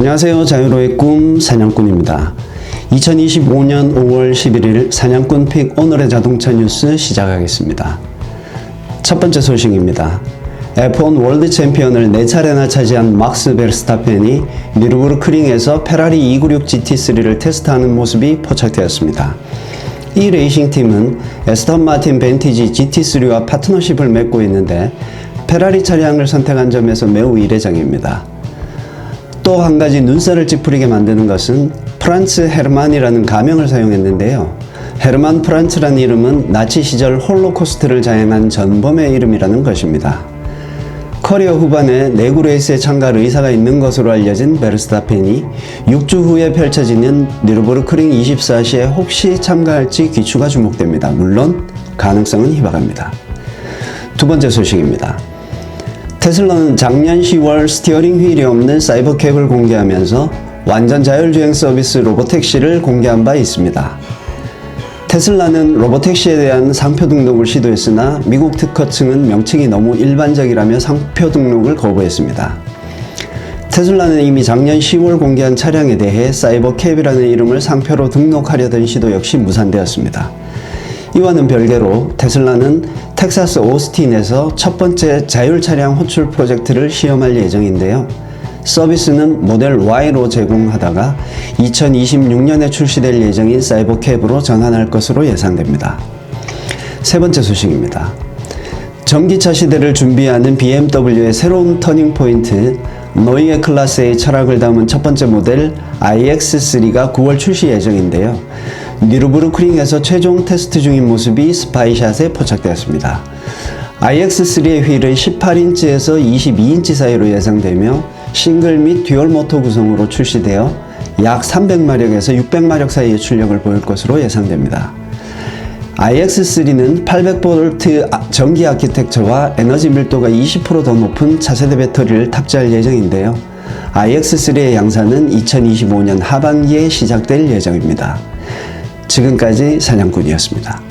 안녕하세요. 자유로의 꿈 사냥꾼입니다. 2025년 5월 11일 사냥꾼 픽 오늘의 자동차 뉴스 시작하겠습니다. 첫 번째 소식입니다. F1 월드 챔피언을 4차례나 차지한 막스 베르스타펜이 미르부르크링에서 페라리 296 GT3를 테스트하는 모습이 포착되었습니다. 이 레이싱팀은 에스턴 마틴 벤티지 GT3와 파트너십을 맺고 있는데 페라리 차량을 선택한 점에서 매우 이례적입니다. 또 한 가지 눈살을 찌푸리게 만드는 것은 프란츠 헤르만이라는 가명을 사용했는데요. 헤르만 프란츠라는 이름은 나치 시절 홀로코스트를 자행한 전범의 이름이라는 것입니다. 커리어 후반에 내구 레이스에 참가할 의사가 있는 것으로 알려진 베르스타펜이 6주 후에 펼쳐지는 니르부르크링 24시에 혹시 참가할지 귀추가 주목됩니다. 물론 가능성은 희박합니다. 두 번째 소식입니다. 테슬라는 작년 10월 스티어링 휠이 없는 사이버캡을 공개하면서 완전 자율주행 서비스 로보택시를 공개한 바 있습니다. 테슬라는 로보택시에 대한 상표 등록을 시도했으나 미국 특허층은 명칭이 너무 일반적이라며 상표 등록을 거부했습니다. 테슬라는 이미 작년 10월 공개한 차량에 대해 사이버캡이라는 이름을 상표로 등록하려던 시도 역시 무산되었습니다. 이와는 별개로 테슬라는 텍사스 오스틴에서 첫 번째 자율 차량 호출 프로젝트를 시험할 예정인데요. 서비스는 모델 Y로 제공하다가 2026년에 출시될 예정인 사이버캡으로 전환할 것으로 예상됩니다. 세 번째 소식입니다. 전기차 시대를 준비하는 BMW의 새로운 터닝 포인트 노이에 클래스 A 철학을 담은 첫 번째 모델 iX3가 9월 출시 예정인데요. 니르부르크링에서 최종 테스트 중인 모습이 스파이샷에 포착되었습니다. iX3의 휠은 18인치에서 22인치 사이로 예상되며 싱글 및 듀얼 모터 구성으로 출시되어 약 300마력에서 600마력 사이의 출력을 보일 것으로 예상됩니다. iX3는 800V 전기 아키텍처와 에너지 밀도가 20%더 높은 차세대 배터리를 탑재할 예정인데요. iX3의 양산은 2025년 하반기에 시작될 예정입니다. 지금까지 사냥꾼이었습니다.